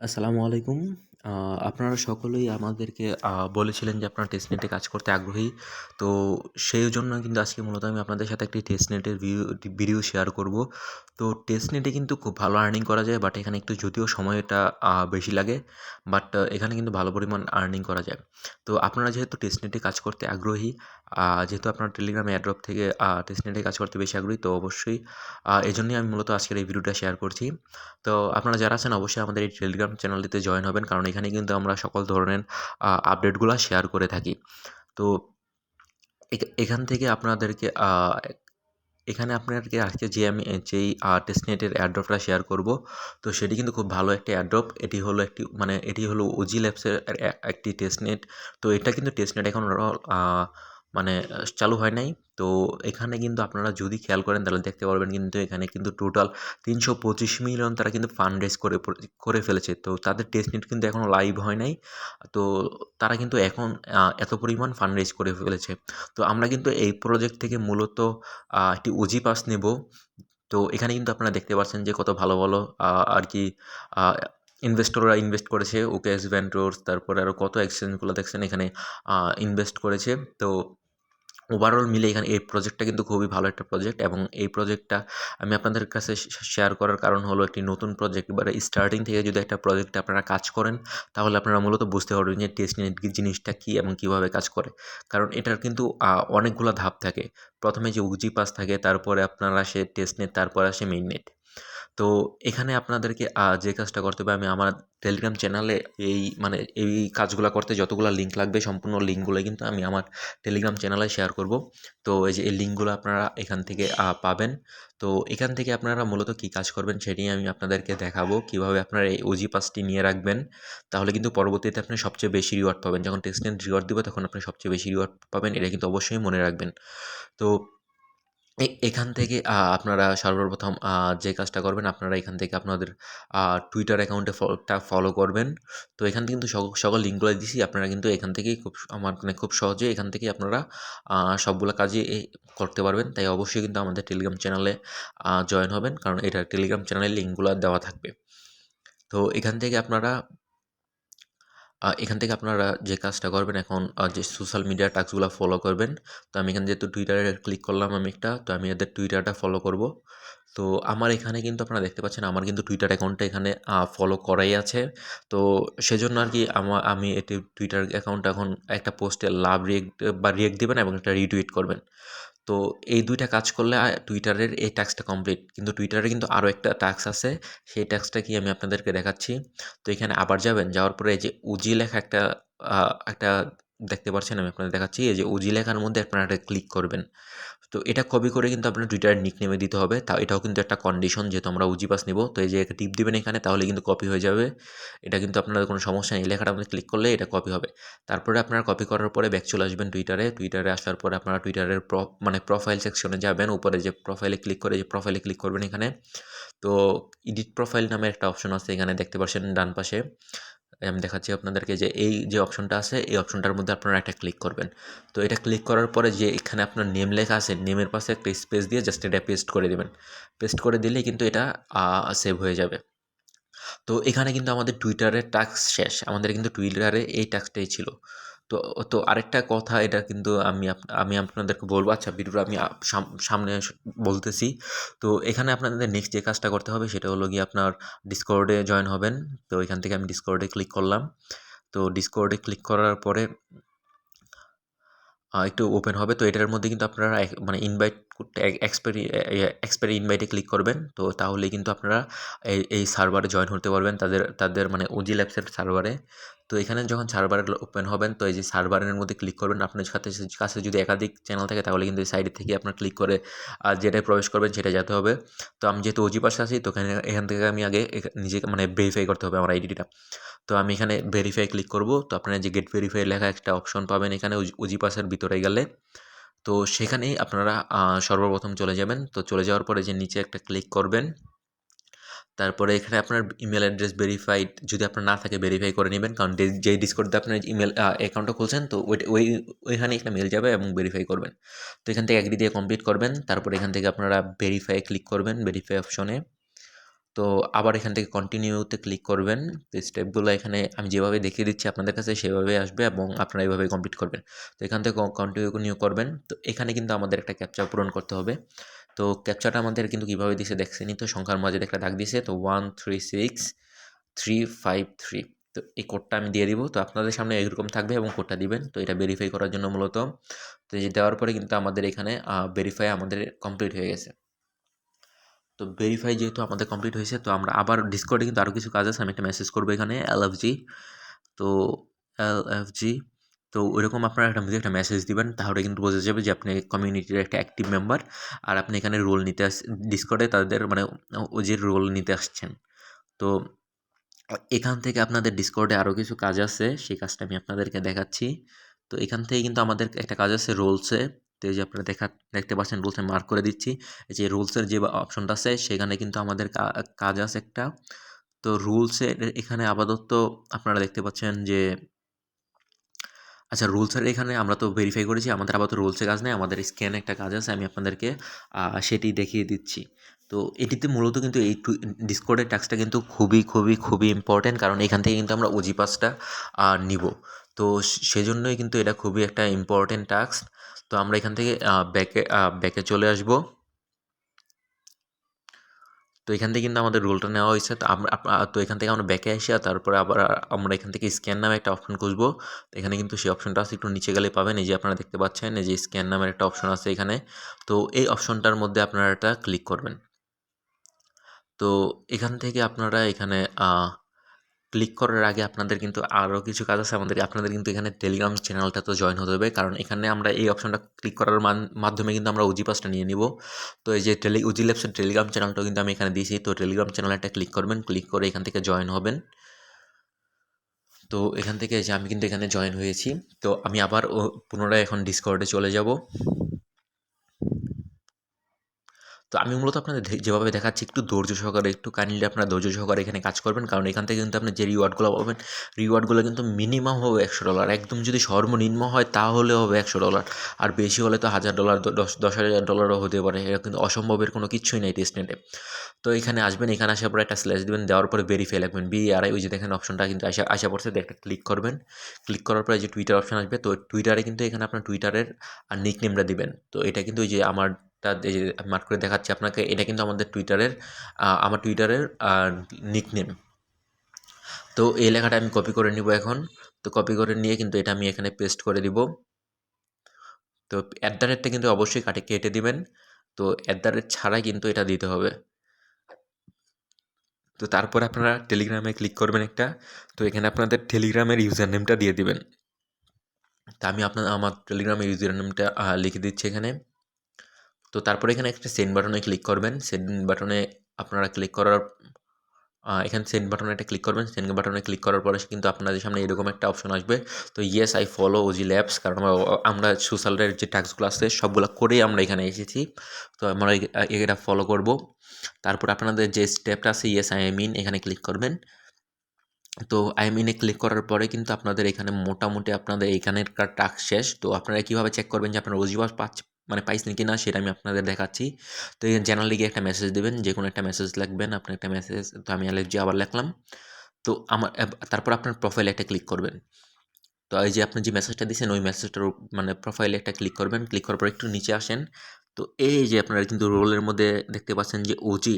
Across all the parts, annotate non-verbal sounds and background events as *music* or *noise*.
আসসালামু আলাইকুম। আপনারা সকলেই আমাদেরকে বলেছিলেন যে আপনারা টেস্টনেটে কাজ করতে আগ্রহী। তো সেই জন্য কিন্তু আজকে মূলত আমি আপনাদের সাথে একটি টেস্টনেটের ভিউ ভিডিও শেয়ার করব। তো টেস্টনেটে কিন্তু খুব ভালো আর্নিং করা যায় বাট এখানে একটু যদিও সময়টা বেশি লাগে বাট এখানে কিন্তু ভালো পরিমাণ আর্নিং করা যায়। তো আপনারা যেহেতু টেস্টনেটে কাজ করতে আগ্রহী, যেহেতু আপনারা টেলিগ্রাম এয়ারড্রপ থেকে আ টেস্টনেটে কাজ করতে বেশি আগ্রহী তো অবশ্যই এজন্যই আমি মূলত আজকের এই ভিডিওটা শেয়ার করছি। তো আপনারা যারা আছেন অবশ্যই আমাদের এই টেলিগ্রাম চ্যানেলটিতে জয়েন হবেন কারণ এখানে কিন্তু আমরা সকল ধরনের আপডেটগুলো শেয়ার করে থাকি। তো এখা এখান থেকে আপনাদেরকে এখানে আপনাদেরকে আজকে যে আমি যেই টেস্টনেটের অ্যাড্রপটা শেয়ার করব, তো সেটি কিন্তু খুব ভালো একটা অ্যাড্রপ এটি হলো একটি মানে এটি হলো ওজি ল্যাবসের একটি টেস্টনেট। তো এটা কিন্তু টেস্টনেট এখন মানে চালু হয় নাই। তো এখানে কিন্তু আপনারা যদি খেয়াল করেন তাহলে দেখতে পারবেন কিন্তু এখানে কিন্তু টোটাল ৩২৫ মিলিয়ন তারা কিন্তু ফান্ড রেইজ করে করে ফেলেছে। তো তাদের টেস্ট টেস্টনেট কিন্তু এখনও লাইভ হয় নাই। তো তারা কিন্তু এখন এত পরিমাণ ফান্ড রেইজ করে ফেলেছে। তো আমরা কিন্তু এই প্রজেক্ট থেকে মূলত একটি ওজি পাস নেব। তো এখানে কিন্তু আপনারা দেখতে পাচ্ছেন যে কত ভালো, ভালো আর কি ইনভেস্টররা ইনভেস্ট করেছে। ওকেএস ভেন্টরস তারপরে আরও কত এক্সচেঞ্জগুলো দেখছেন এখানে ইনভেস্ট করেছে। তো ওভারঅল মিলে এখানে এই প্রজেক্টটা কিন্তু খুবই ভালো একটা প্রজেক্ট এবং এই প্রজেক্টটা আমি আপনাদের কাছে শেয়ার করার কারণ হলো একটি নতুন প্রজেক্ট এবারে স্টার্টিং থেকে যদি একটা প্রজেক্টে আপনারা কাজ করেন, তাহলে আপনারা মূলত বুঝতে পারবেন যে টেস্ট নেট জিনিসটা কী এবং কীভাবে কাজ করে। কারণ এটার কিন্তু অনেকগুলো ধাপ থাকে। প্রথমে যে উজি পাস থাকে, তারপরে আপনারা আসে টেস্টনেট তারপরে আসে মেইননেট তো এখানে আপনাদেরকে যে কাজটা করতে হবে, আমি আমার টেলিগ্রাম চ্যানেলে এই মানে এই কাজগুলো করতে যতগুলো লিঙ্ক লাগবে, সম্পূর্ণ লিঙ্কগুলো কিন্তু আমি আমার টেলিগ্রাম চ্যানেলে শেয়ার করব। তো এই যে, এই লিঙ্কগুলো আপনারা এখান থেকে পাবেন। তো এখান থেকে আপনারা মূলত কী কাজ করবেন সেটি আমি আপনাদেরকে দেখাবো। কীভাবে আপনারা এই ওজি পাসটি নিয়ে রাখবেন, তাহলে কিন্তু পরবর্তীতে আপনি সবচেয়ে বেশি রিওয়ার্ড পাবেন। যখন টেস্টনেট রিওয়ার্ড দেবে, তখন আপনি সবচেয়ে বেশি রিওয়ার্ড পাবেন। এটা কিন্তু অবশ্যই মনে রাখবেন। তো এখান থেকে আপনারা সর্বপ্রথম যে কাজটা করবেন আপনারা এখান থেকে আপনাদের টুইটার অ্যাকাউন্টে টা ফলো করবেন। তো এখান থেকে কিন্তু সকল লিঙ্কগুলো দিছি আপনারা কিন্তু এখান থেকেই খুব আমার মানে খুব সহজে এখান থেকেই আপনারা সবগুলো কাজই করতে পারবেন। তাই অবশ্যই কিন্তু আমাদের টেলিগ্রাম চ্যানেলে জয়েন হবেন কারণ এটা টেলিগ্রাম চ্যানেলের লিঙ্কগুলো দেওয়া থাকবে। তো এখান থেকে আপনারা এখান থেকে আপনারা যে কাজটা করবেন এখন যে সোশ্যাল মিডিয়া টাস্কগুলো ফলো করবেন, তো আমি এখানে যেহেতু টুইটারে ক্লিক করলাম আমি একটা, তো আমি এদের টুইটারটা ফলো করব। তো আমার এখানে কিন্তু আপনারা দেখতে পাচ্ছেন আমার কিন্তু টুইটার অ্যাকাউন্টটা এখানে ফলো করাই আছে। তো সেজন্য আর কি আমার আমি এটি টুইটার অ্যাকাউন্ট এখন একটা পোস্টে লাভ রিয়েক্ট বা রিয়েক্ট দেবেন এবং একটা রিটুইট করবেন। তো এই দুইটা কাজ করলে টুইটারের এই ট্যাক্সটা কমপ্লিট কিন্তু টুইটারে কিন্তু আরও একটা ট্যাক্স আছে, সেই ট্যাক্সটা কি আমি আপনাদেরকে দেখাচ্ছি। তো এখানে আবার যাবেন, যাওয়ার পরে এই যে উজি লেখা একটা একটা দেখতে পাচ্ছেন আমি আপনাদের দেখাচ্ছি, এই যে উজি লেখার মধ্যে আপনারা এটা ক্লিক করবেন। তো এটা কপি করে কিন্তু আপনার টুইটারের নিক নেমে দিতে হবে। তা এটাও কিন্তু একটা কন্ডিশন যেহেতু আমরা উজি পাস নেব। তো এই যে টিপ দিবেন এখানে, তাহলে কিন্তু কপি হয়ে যাবে। এটা কিন্তু আপনাদের কোনো সমস্যা নেই। লেখাটা আপনি ক্লিক করলে এটা কপি হবে। তারপরে আপনারা কপি করার পরে ব্যাক চলে আসবেন টুইটারে টুইটারে আসার পরে আপনারা টুইটারের প্র মানে প্রোফাইল সেকশনে যাবেন। উপরে যে প্রোফাইলে ক্লিক করে, যে প্রোফাইলে ক্লিক করবেন এখানে। তো এডিট প্রোফাইল নামে একটা অপশন আছে এখানে, দেখতে পাচ্ছেন ডান পাশে। আমি দেখাচ্ছি আপনাদেরকে যে এই যে অপশনটা আছে, এই অপশনটার মধ্যে আপনারা একটা ক্লিক করবেন। তো এটা ক্লিক করার পরে যে এখানে আপনার নেম লেখা আছে নেমের পাশে একটা স্পেস দিয়ে জাস্ট এটা পেস্ট করে দেবেন। পেস্ট করে দিলেই কিন্তু এটা সেভ হয়ে যাবে। তো এখানে কিন্তু আমাদের টুইটারের টাস্ক শেষ। আমাদের কিন্তু টুইটারে এই টাস্কটাই ছিল। তো তো আরেকটা কথা এটা কিন্তু আমি আমি আপনাদেরকে বলব। আচ্ছা ভিডিওটা আমি সামনে বলতেছি। তো এখানে আপনাদের নেক্সট যে কাজটা করতে হবে সেটা হলো গিয়ে আপনার ডিসকর্ডে জয়েন হবেন। তো এখান থেকে আমি ডিসকর্ডে ক্লিক করলাম। তো ডিসকর্ডে ক্লিক করার পরে একটু ওপেন হবে। তো এটার মধ্যে কিন্তু আপনারা মানে ইনভাইট এক্সপায়ারি ইনভাইটে ক্লিক করবেন। তো তাহলেই কিন্তু আপনারা এই এই সার্ভারে জয়েন হতে পারবেন তাদের তাদের মানে ওজি ল্যাবসের সার্ভারে তো এখানে যখন সার্ভার ওপেন হবেন, তো এই যে সার্ভারের মধ্যে ক্লিক করবেন, আপনার সাথে, কাছে যদি একাধিক চ্যানেল থাকে, তাহলে কিন্তু এই সাইডের থেকে আপনার ক্লিক করে আর যেটাই প্রবেশ করবেন সেটা যেতে হবে। তো আমি যেহেতু ওজি পাশে আছি, তো এখানে, এখান থেকে আমি আগে নিজেকে মানে ভেরিফাই করতে হবে আমার আইডিটা তো আমি এখানে ভেরিফাই ক্লিক করব। তো আপনারা যে গেট ভেরিফাই লেখা একটা অপশন পাবেন এখানে ওজি পাসের ভিতরে গেলে। তো সেখানেই আপনারা সর্বপ্রথম চলে যাবেন। তো চলে যাওয়ার পরে যে নিচে একটা ক্লিক করবেন, তারপরে এখানে আপনার ইমেল অ্যাড্রেস ভেরিফাইড যদি আপনার না থাকে ভেরিফাই করে নেবেন। কারণ যে ডিসকোডে আপনার ইমেল অ্যাকাউন্টটা খুলছেন, তো ওই ওই, ওইখানে একটা মেল যাবে এবং ভেরিফাই করবেন। তো এখান থেকে অ্যাগ্রি দিয়ে কমপ্লিট করবেন। তারপরে এখান থেকে আপনারা ভেরিফাই ক্লিক করবেন ভেরিফাই অপশনে তো আবার এখান থেকে কন্টিনিউতে ক্লিক করবেন। তো স্টেপগুলো এখানে আমি যেভাবে দেখিয়ে দিচ্ছি আপনাদের কাছে সেভাবে আসবে এবং আপনারা এইভাবে কমপ্লিট করবেন। তো এখান থেকে কন্টিনিউ করবেন। তো এখানে কিন্তু আমাদের একটা ক্যাপচার পূরণ করতে হবে। তো ক্যাপচারটা আমাদের কিন্তু কীভাবে দিছে দেখছেনই তো, সংখ্যার মাঝে একটা দাগ দিছে। তো one three six three five three তো এই কোডটা আমি দিয়ে দিব। তো আপনাদের সামনে এরকম থাকবে এবং কোডটা দিবেন। তো এটা ভেরিফাই করার জন্য মূলত। তো দেওয়ার পরে কিন্তু আমাদের এখানে ভেরিফাই আমাদের কমপ্লিট হয়ে গেছে। তো ভেরিফাই যেহেতু আমাদের কমপ্লিট হয়েছে, তো আমরা আবার ডিসকর্ডে কিন্তু আরও কিছু কাজ আছে, আমি একটা মেসেজ করব এখানে এল এফ জি তো এল এফ জি তো ওইরকম আপনারা একটা একটা মেসেজ দিবেন, তাহলে কিন্তু বোঝা যাবে যে আপনি কমিউনিটির একটা অ্যাক্টিভ মেম্বার আর আপনি এখানে রোল নিতে আস ডিসকর্ডে তাদের মানে ও যে রোল নিতে আসছেন। তো এখান থেকে আপনাদের ডিসকর্ডে আরও কিছু কাজ আছে, সেই কাজটা আমি আপনাদেরকে দেখাচ্ছি। তো এখান থেকে কিন্তু আমাদের একটা কাজ আছে রোলসে তো এই যে আপনারা দেখা, দেখতে পাচ্ছেন রুলসে মার্ক করে দিচ্ছি। যে রুলসের যে অপশনটা আছে, সেখানে কিন্তু আমাদের কাজ আছে একটা। তো রুলসের এখানে আপাতত আপনারা দেখতে পাচ্ছেন যে আচ্ছা রুলসের এখানে আমরা তো ভেরিফাই করেছি, আমাদের আপাতত রুলসের কাজ নেই, আমাদের স্ক্যানে একটা কাজ আছে, আমি আপনাদেরকে সেটি দেখিয়ে দিচ্ছি। তো এটিতে মূলত কিন্তু এই ডিসকোডের ট্যাক্সটা কিন্তু খুবই খুবই খুবই ইম্পর্ট্যান্ট কারণ এখান থেকে কিন্তু আমরা ওজি পাসটা নিব। তো সেজন্যই কিন্তু এটা খুবই একটা ইম্পর্ট্যান্ট টাস্ক তো আমরা এখান থেকে ব্যাকে ব্যাকে চলে আসব। তো এখান থেকে কিন্তু আমাদের রোলটা নেওয়া হয়েছে। তো আমরা তো এখান থেকে আমরা ব্যাকে আসি তারপরে আবার আমরা এখান থেকে স্ক্যান নামে একটা অপশন খুঁজবো। তো এখানে কিন্তু সেই অপশনটা আছে, একটু নিচে গেলে পাবেন। এই যে আপনারা দেখতে পাচ্ছেন, এই যে স্ক্যান নামের একটা অপশন আছে এখানে। তো এই অপশনটার মধ্যে আপনারা এটা ক্লিক করবেন। তো এখান থেকে আপনারা এখানে ক্লিক করার আগে আপনাদের কিন্তু আরও কিছু কাজ আছে। আমাদের, আপনাদের কিন্তু এখানে টেলিগ্রাম চ্যানেলটা তো জয়েন হতে হবে। কারণ এখানে আমরা এই অপশনটা ক্লিক করার মাধ্যমে কিন্তু আমরা উজি পাসটা নিয়ে নিব। তো এই যে টেলি উজি ল্যাবসের টেলিগ্রাম চ্যানেলটাও কিন্তু আমি এখানে দিয়েছি। তো টেলিগ্রাম চ্যানেলটা ক্লিক করবেন। ক্লিক করে এখান থেকে জয়েন হবেন। তো এখান থেকে যে আমি কিন্তু এখানে জয়েন হয়েছি। তো আমি আবার পুনরায় এখন ডিসকর্ডে চলে যাব। তো আমি মূলত আপনাদের যেভাবে দেখাচ্ছি, একটু ধৈর্য সহকারে, একটু কাইন্ডলি আপনারা ধৈর্য সহকারে এখানে কাজ করবেন। কারণ এখান থেকে কিন্তু আপনি যে রিওয়ার্ডগুলো পাবেন রিওয়ার্ডগুলো কিন্তু মিনিমাম হবে একশো ডলার একদম যদি সর্বনিম্ন হয় তাহলে হবে একশো ডলার আর বেশি হলে তো হাজার ডলার দশ দশ হাজার ডলারও হতে পারে। এটা কিন্তু অসম্ভবের কোনো কিছুই নেই টেস্টনেটে তো এখানে আসবেন, এখানে আসার পরে একটা স্ল্যাশ দেবেন, দেওয়ার পরে ভেরিফাই লাগবেন বি আর ওই যে দেখেন অপশনটা কিন্তু আসা আসা পড়ছে একটা ক্লিক করবেন। ক্লিক করার পরে যে টুইটার অপশন আসবে, তো টুইটারে কিন্তু এখানে আপনার টুইটারের আর নিক নেমটা দিবেন। তো এটা কিন্তু ওই যে আমার তা এই যে মার্ক করে দেখাচ্ছি আপনাকে, এটা কিন্তু আমাদের টুইটারের আমার টুইটারের নিকনেম তো এই লেখাটা আমি কপি করে নিব এখন। তো কপি করে নিয়ে কিন্তু এটা আমি এখানে পেস্ট করে দিব। তো অ্যাট দ্য রেটটা কিন্তু অবশ্যই কাটে, কেটে দিবেন। তো অ্যাট দ্য রেট ছাড়াই কিন্তু এটা দিতে হবে। তো তারপর আপনারা টেলিগ্রামে ক্লিক করবেন একটা। তো এখানে আপনাদের টেলিগ্রামের ইউজার নেমটা দিয়ে দিবেন। তা আমি আপনার, আমার টেলিগ্রামের ইউজার নেমটা লিখে দিচ্ছি এখানে। তো তারপরে এখানে একটা সেন্ড বাটনে ক্লিক করবেন। সেন্ড বাটনে আপনারা ক্লিক করার এখানে সেন্ড বাটনে একটা ক্লিক করবেন। সেন্ড বাটনে ক্লিক করার পরে কিন্তু আপনাদের সামনে এরকম একটা অপশন আসবে। তো yes I follow OG labs কারণ আমরা সোশ্যালের যে টাস্কগুলো আছে, সবগুলো করেই আমরা এখানে এসেছি। তো আমরা এটা ফলো করব। তারপর আপনাদের যে স্টেপটা আছে ইয়েস আই মিন এখানে ক্লিক করবেন। তো আই মিনে ক্লিক করার পরে কিন্তু আপনাদের এখানে মোটামুটি আপনাদের এখানের টাস্ক শেষ। তো আপনারা কীভাবে চেক করবেন যে আপনারা ওজিবাস পাচ্ছে মানে পাইছেন কি না, সেটা আমি আপনাদের দেখাচ্ছি। তো চ্যানেলে গিয়ে একটা মেসেজ দেবেন, যে কোনো একটা মেসেজ লাগবেন আপনি একটা মেসেজ তো আমি যে আবার লিখলাম। তো আমার তারপর আপনার প্রোফাইলে একটা ক্লিক করবেন। তো এই যে আপনি যে মেসেজটা দিয়েছেন, ওই মেসেজটার মানে প্রোফাইলে একটা ক্লিক করবেন। ক্লিক করার পর একটু নিচে আসেন। তো এই যে আপনারা কিন্তু রোলের মধ্যে দেখতে পাচ্ছেন যে ওজি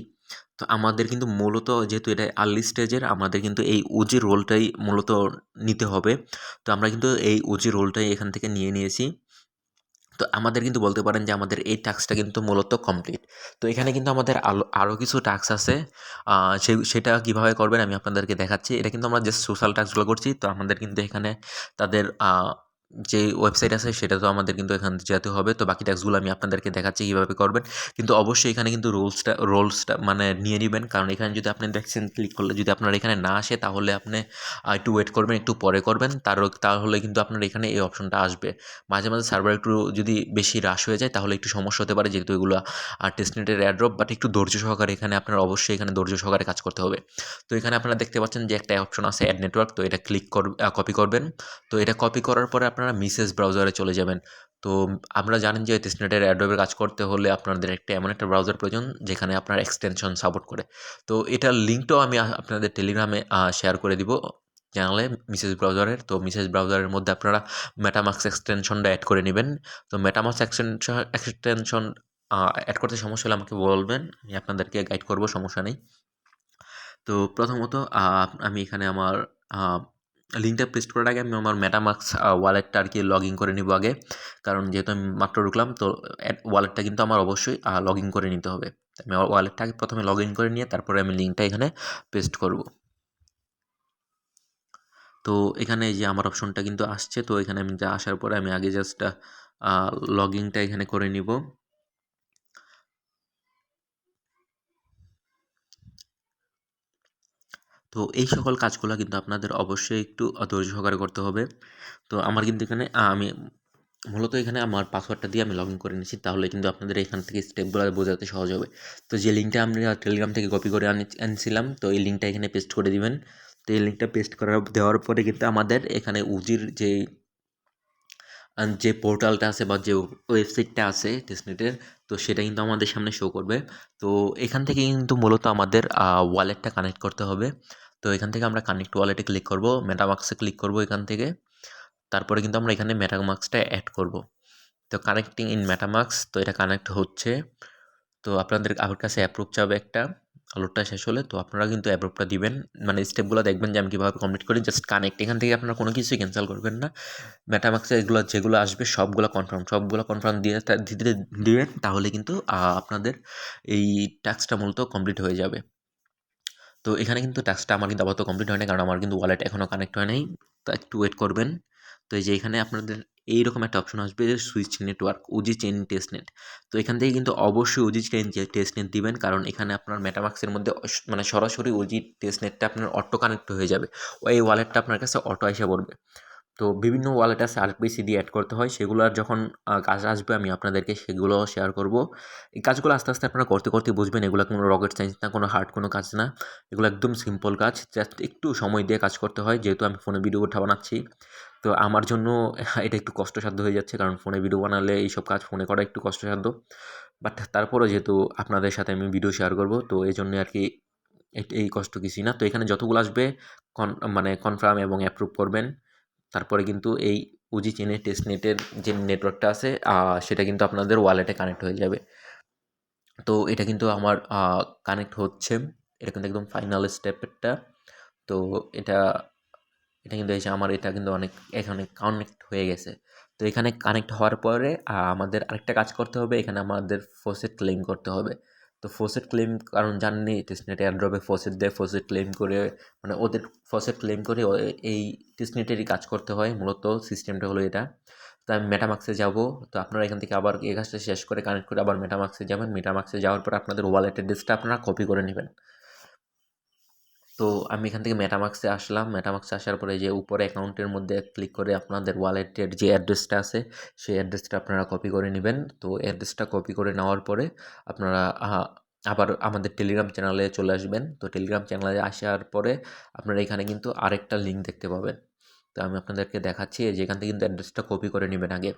তো আমাদের কিন্তু মূলত যেহেতু এটা আর্লি স্টেজের আমাদের কিন্তু এই ওজি রোলটাই মূলত নিতে হবে। তো আমরা কিন্তু এই ওজি রোলটাই এখান থেকে নিয়ে নিয়েছি। তো আমাদের কিন্তু বলতে পারেন যে আমাদের এই টাস্কটা কিন্তু মূলত কমপ্লিট তো এখানে কিন্তু আমাদের আলো আরও কিছু টাস্ক আছে। সে, সেটা কীভাবে করবেন আমি আপনাদেরকে দেখাচ্ছি। এটা কিন্তু আমরা যে সোশ্যাল টাস্কগুলো করছি। তো আমাদের কিন্তু এখানে তাদের যে ওয়েবসাইট আছে সেটা তো আমাদের কিন্তু এখান যেতে হবে। তো বাকি ট্যাক্সগুলো আমি আপনাদেরকে দেখাচ্ছি কীভাবে করবেন। কিন্তু অবশ্যই এখানে কিন্তু রোলসটা রোলসটা মানে নিয়ে নেবেন। কারণ এখানে যদি আপনি দেখছেন ক্লিক করলে যদি আপনার এখানে না আসে, তাহলে আপনি একটু ওয়েট করবেন, একটু পরে করবেন। তার তাহলে কিন্তু আপনার এখানে এই অপশনটা আসবে। মাঝে মাঝে সার্ভার একটু যদি বেশি হ্রাস হয়ে যায়, তাহলে একটু সমস্যা হতে পারে। যেহেতু এগুলো আর টেস্টনেটের অ্যাড্রপ বাট একটু ধৈর্য সহকারে এখানে আপনার অবশ্যই এখানে ধৈর্য সহকারে কাজ করতে হবে। তো এখানে আপনারা দেখতে পাচ্ছেন যে একটা অপশন আছে অ্যাড নেটওয়ার্ক তো এটা ক্লিক কর কপি করবেন। তো এটা কপি করার পরে আপনারা মিসেস ব্রাউজারে চলে যাবেন। তো আমরা জানেন যে টেস্টনেটের অ্যাডোবে কাজ করতে হলে আপনাদের একটা এমন একটা ব্রাউজার প্রয়োজন যেখানে আপনার এক্সটেনশন সাপোর্ট করে। তো এটার লিঙ্কটাও আমি আপনাদের টেলিগ্রামে শেয়ার করে দিব চ্যানেলে মিসেস ব্রাউজারের। তো মিসেস ব্রাউজারের মধ্যে আপনারা মেটামাক্স এক্সটেনশনটা অ্যাড করে নেবেন। তো মেটামাক্স এক্সটেনশন এক্সটেনশন অ্যাড করতে সমস্যা হলে আমাকে বলবেন, আমি আপনাদেরকে গাইড করব, সমস্যা নেই। তো প্রথমত আমি এখানে আমার লিঙ্কটা পেস্ট করার আগে আমি আমার মেটামাক্স ওয়ালেটটা আর কি লগ ইন করে নিব আগে। কারণ যেহেতু আমি মাত্র ঢুকলাম, তো ওয়ালেটটা কিন্তু আমার অবশ্যই লগ ইন করে নিতে হবে। আমি ওয়ালেটটা আগে প্রথমে লগ ইন করে নিয়ে, তারপরে আমি লিঙ্কটা এখানে পেস্ট করব। তো এখানে যে আমার অপশনটা কিন্তু আসছে, তো এখানে আমি যা আসার পরে আমি আগে জাস্ট লগ ইনটা এখানে করে নিব। তো এই সকল কাজগুলো কিন্তু আপনাদের অবশ্যই একটু ধৈর্য সহকারে করতে হবে। তো আমার কিন্তু এখানে আমি মূলত এখানে আমার পাসওয়ার্ডটা দিয়ে আমি লগ ইন করে নিচ্ছি তাহলে কিন্তু আপনাদের এখান থেকে স্টেপগুলো বোঝাতে সহজ হবে। তো যে লিঙ্কটা আমি টেলিগ্রাম থেকে কপি করে আনি, আনছিলাম, তো এই লিঙ্কটা এখানে পেস্ট করে দিবেন। তো এই লিঙ্কটা পেস্ট করার দেওয়ার পরে কিন্তু আমাদের এখানে উজির যে যে পোর্টালটা আছে বা যে ওয়েবসাইটটা আছে টেস্টনেটের তো সেটা কিন্তু আমাদের সামনে শো করবে। তো এখান থেকে কিন্তু মূলত আমাদের ওয়ালেটটা কানেক্ট করতে হবে। তো এখান থেকে আমরা কানেক্ট ওয়ালেটে ক্লিক করব মেটামাক্সে ক্লিক করব এখান থেকে। তারপরে কিন্তু আমরা এখানে মেটামাক্সটা অ্যাড করব। তো কানেক্টিং ইন মেটামাক্স তো এটা কানেক্ট হচ্ছে। তো আপনাদের আমার কাছে অ্যাপ্রুভ চাবে একটা লোডটা শেষ হলে, তো আপনারা কিন্তু অ্যাপ্রুভটা দিবেন। মানে স্টেপগুলো দেখবেন যে আমি কীভাবে কমপ্লিট করি জাস্ট কানেক্ট এখান থেকে আপনারা কোনো কিছুই ক্যান্সেল করবেন না। মেটামাক্সে এগুলো যেগুলো আসবে, সবগুলো কনফার্ম সবগুলো কনফার্ম দিয়ে দিতে দিবেন, তাহলে কিন্তু আপনাদের এই ট্যাক্সটা মূলত কমপ্লিট হয়ে যাবে। তো এখানে কিন্তু টাস্কটা আমার কিন্তু আপাতত কমপ্লিট হয় না কারণ আমার কিন্তু ওয়ালেট এখনও কানেক্ট হয় নাই। তো একটু ওয়েট করবেন। তো এই যে এখানে আপনাদের এইরকম একটা অপশন আসবে switch network OG chain test net তো এখান থেকে কিন্তু অবশ্যই উজি চেন টেস্ট নেট দিবেন, কারণ এখানে আপনার মেটামাক্সের মধ্যে মানে সরাসরি উজি টেস্ট নেটটা আপনার অটো কানেক্ট হয়ে যাবে। ওই ওয়ালেটটা আপনার কাছে অটো এসে পড়বে। তো বিভিন্ন ওয়ালেট আছে আরপিসি দিয়ে অ্যাড করতে হয়। সেগুলোর যখন কাজ আসবে আমি আপনাদেরকে সেগুলো শেয়ার করব। এই কাজগুলো আস্তে আস্তে আপনারা করতে করতে বুঝবেন এগুলো কোনো রকেট সায়েন্স না, কোনো হার্ড কোনো কাজ না। এগুলো একদম সিম্পল কাজ জাস্ট একটু সময় দিয়ে কাজ করতে হয়। যেহেতু আমি ফোনে ভিডিও ওঠা বানাচ্ছি, তো আমার জন্য *laughs* এটা একটু কষ্টসাধ্য হয়ে যাচ্ছে। কারণ ফোনে ভিডিও বানালে এইসব কাজ ফোনে করা একটু কষ্টসাধ্য। বাট তারপরেও যেহেতু আপনাদের সাথে আমি ভিডিও শেয়ার করব, তো এই জন্য আর কি এই কষ্ট কিছুই না। তো এখানে যতগুলো আসবে কন মানে কনফার্ম এবং অ্যাপ্রুভ করবেন। তারপরে কিন্তু এই উজি চেনের টেস্টনেটের যে নেটওয়ার্কটা আছে সেটা কিন্তু আপনাদের ওয়ালেটে কানেক্ট হয়ে যাবে। তো এটা কিন্তু আমার কানেক্ট হচ্ছে। এটা কিন্তু একদম ফাইনাল স্টেপেরটা তো এটা এটা কিন্তু এসে আমার এটা কিন্তু অনেক, এখানে কানেক্ট হয়ে গেছে। তো এখানে কানেক্ট হওয়ার পরে আমাদের আরেকটা কাজ করতে হবে। এখানে আমাদের ফোসেট ক্লেম করতে হবে। তো ফোসেট ক্লেম কারণ জাননি টেস্টনেট অ্যান্ড্রবে ফোসেট দেয় ফোসেট ক্লেম করে মানে ওদের ফোসেট ক্লেম করে এই টেস্টনেটেরই কাজ করতে হয়, মূলত সিস্টেমটা হলো এটা। তো আমি মেটামাক্সে যাব, তো আপনারা এখান থেকে আবার এই কাজটা শেষ করে কানেক্ট করে আবার মেটামাক্সে যাবেন। মেটামাক্সে যাওয়ার পর আপনাদের ওয়ালেটের অ্যাড্রেসটা আপনারা কপি করে নেবেন। তো আমি এখান থেকে মেটামাক্সে আসলাম। মেটামাক্সে আসার পরে যে উপরে অ্যাকাউন্টের মধ্যে ক্লিক করে আপনাদের ওয়ালেটের যে অ্যাড্রেসটা আছে, সেই অ্যাড্রেসটা আপনারা কপি করে নেবেন। তো অ্যাড্রেসটা কপি করে নেওয়ার পরে আপনারা আবার আমাদের টেলিগ্রাম চ্যানেলে চলে আসবেন। তো টেলিগ্রাম চ্যানেলে আসার পরে আপনারা এখানে কিন্তু আরেকটা লিঙ্ক দেখতে পাবেন। তো আমি আপনাদেরকে দেখাচ্ছি যেখান থেকে কিন্তু অ্যাড্রেসটা কপি করে নেবেন আগে।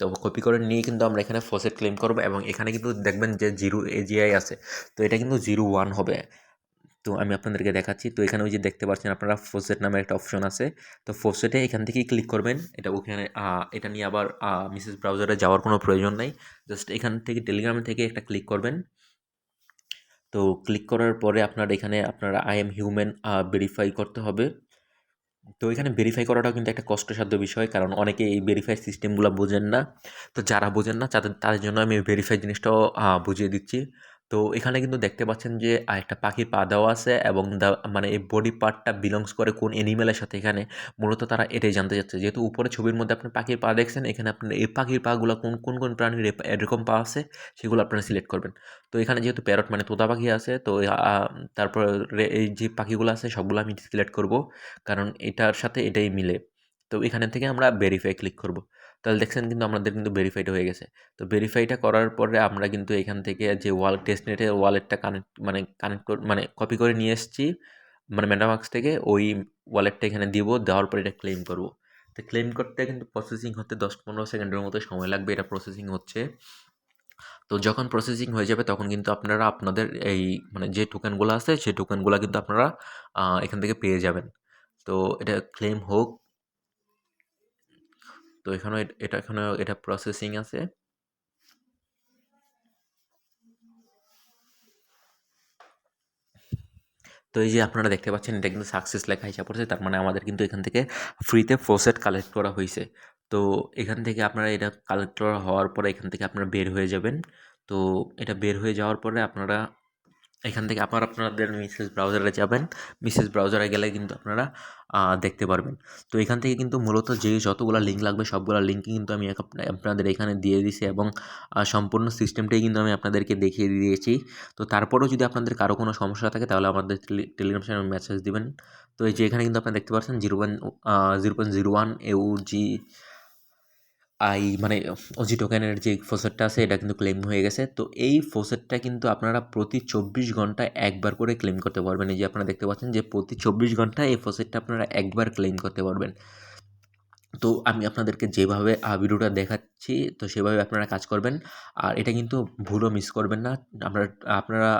তো কপি করে নিয়ে কিন্তু আমরা এখানে ফসেট ক্লেম করব এবং এখানে কিন্তু দেখবেন যে জিরো এজিআই আছে। তো এটা কিন্তু জিরো ওয়ান হবে। তো আমি আপনাদেরকে দেখাচ্ছি। তো এখানে ওই যে দেখতে পাচ্ছেন আপনারা ফোসেট নামে একটা অপশন আছে। তো ফোসেটে এখান থেকেই ক্লিক করবেন। এটা ওখানে এটা নিয়ে আবার মিসেস ব্রাউজারে যাওয়ার কোনো প্রয়োজন নাই। জাস্ট এখান থেকে টেলিগ্রাম থেকে একটা ক্লিক করবেন। তো ক্লিক করার পরে আপনার এখানে আপনারা আই এম হিউম্যান ভেরিফাই করতে হবে। তো এখানে ভেরিফাই করাটাও কিন্তু একটা কষ্টসাধ্য বিষয়। কারণ অনেকে এই ভেরিফাই সিস্টেমগুলো বোঝেন না। তো যারা বোঝেন না, তাদের তাদের জন্য আমি ভেরিফাই জিনিসটাও বুঝিয়ে দিচ্ছি। তো এখানে কিন্তু দেখতে পাচ্ছেন যে একটা পাখির পা দেওয়া আছে এবং মানে এই বডি পার্টটা বিলংস করে কোন অ্যানিমেলের সাথে এখানে মূলত তারা এটাই জানতে চাচ্ছে। যেহেতু উপরে ছবির মধ্যে আপনি পাখির পা দেখছেন, এখানে আপনার এই পাখির পাগুলো কোন কোন কোন প্রাণীর এরকম পা আছে সেগুলো আপনারা সিলেক্ট করবেন। তো এখানে যেহেতু প্যারট মানে তোতা পাখি আছে, তো তারপর এই যে পাখিগুলো আছে সবগুলো আমি সিলেক্ট করব, কারণ এটার সাথে এটাই মিলে। তো এখানে থেকে আমরা ভেরিফাই ক্লিক করব। তাহলে দেখছেন কিন্তু আমাদের কিন্তু ভেরিফাইড হয়ে গেছে। তো ভেরিফাইটা করার পরে আমরা কিন্তু এখান থেকে যে ওয়াল টেস্টনেটের ওয়ালেটটা কানেক্ট মানে কানেক্ট মানে কপি করে নিয়ে এসেছি মানে মেটামাক্স থেকে, ওই ওয়ালেটটা এখানে দিব, দেওয়ার পর এটা ক্লেম করব। তো ক্লেম করতে কিন্তু প্রসেসিং হতে দশ পনেরো সেকেন্ডের মতো সময় লাগবে, এটা প্রসেসিং হচ্ছে। তো যখন প্রসেসিং হয়ে যাবে, তখন কিন্তু আপনারা আপনাদের এই মানে যে টোকেনগুলো আছে, সেই টোকেনগুলো কিন্তু আপনারা এখান থেকে পেয়ে যাবেন। তো এটা ক্লেম হোক তো এখানেও এট- এখানেও এটা প্রসেসিং আছে। তো এই যে আপনারা দেখতে পাচ্ছেন, এটা কিন্তু সাকসেস লেখা হিসাব পড়ছে তার মানে আমাদের কিন্তু এখান থেকে ফ্রিতে ফোসেট কালেক্ট করা হয়েছে। তো এখান থেকে আপনারা এটা কালেক্ট করা হওয়ার পরে এখান থেকে আপনারা বের হয়ে যাবেন। তো এটা বের হয়ে যাওয়ার পরে আপনারা এখান থেকে আবার আপনাদের মিসেস ব্রাউজারে যাবেন। মিসেস ব্রাউজারে গেলে কিন্তু আপনারা দেখতে পারবেন। তো এখান থেকে কিন্তু মূলত যে যতগুলো লিঙ্ক লাগবে, সবগুলো লিঙ্কই কিন্তু আমি আপনাদের এখানে দিয়ে দিয়েছি এবং সম্পূর্ণ সিস্টেমটাই কিন্তু আমি আপনাদেরকে দেখিয়ে দিয়েছি। তো তারপরেও যদি আপনাদের কারও কোনো সমস্যা থাকে, তাহলে আমাদের টেলিগ্রাম চ্যানেল মেসেজ দিবেন। তো এই যে এখানে কিন্তু আপনারা দেখতে পাচ্ছেন zero one zero point zero one U G I মানে ওজি টোকেনের যে ফোসেটটা আছে, এটা কিন্তু ক্লেম হয়ে গেছে। তো এই ফোসেটটা কিন্তু আপনারা প্রতি চব্বিশ ঘন্টায় একবার করে ক্লেম করতে পারবেন। এই যে আপনারা দেখতে পাচ্ছেন যে প্রতি চব্বিশ ঘন্টায় এই ফোসেটটা আপনারা একবার ক্লেম করতে পারবেন। তো আমি আপনাদেরকে যেভাবে ভিডিওটা দেখাচ্ছি, তো সেভাবে আপনারা কাজ করবেন। আর এটা কিন্তু ভুলও মিস করবেন না। আপনারা আপনারা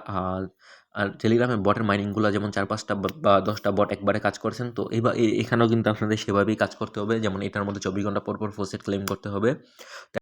আর টেলিগ্রামের বটের মাইনিংগুলো যেমন চার পাঁচটা বা- দশটা বট একবারে কাজ করছেন, তো এবার এখানেও কিন্তু আপনাদের সেভাবেই কাজ করতে হবে। যেমন এটার মধ্যে চব্বিশ ঘণ্টা পর পর ফোসেট ক্লেম করতে হবে।